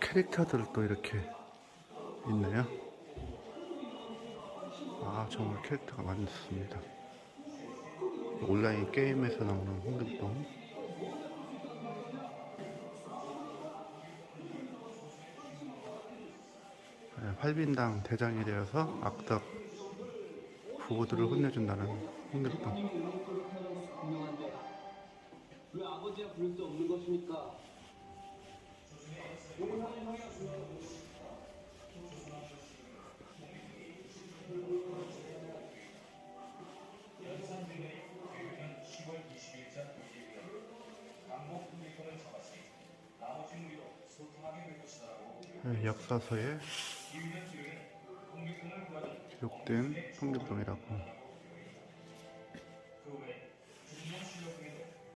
캐릭터들도 이렇게 있네요. 아, 정말 캐릭터가 많습니다. 온라인 게임에서 나오는 홍길동. 네, 활빈당 대장이 되어서 악덕 후보들을 혼내준다는 홍길동. 왜 부를 수 없는 것입니까? 역사서에 기록된 홍길동이라고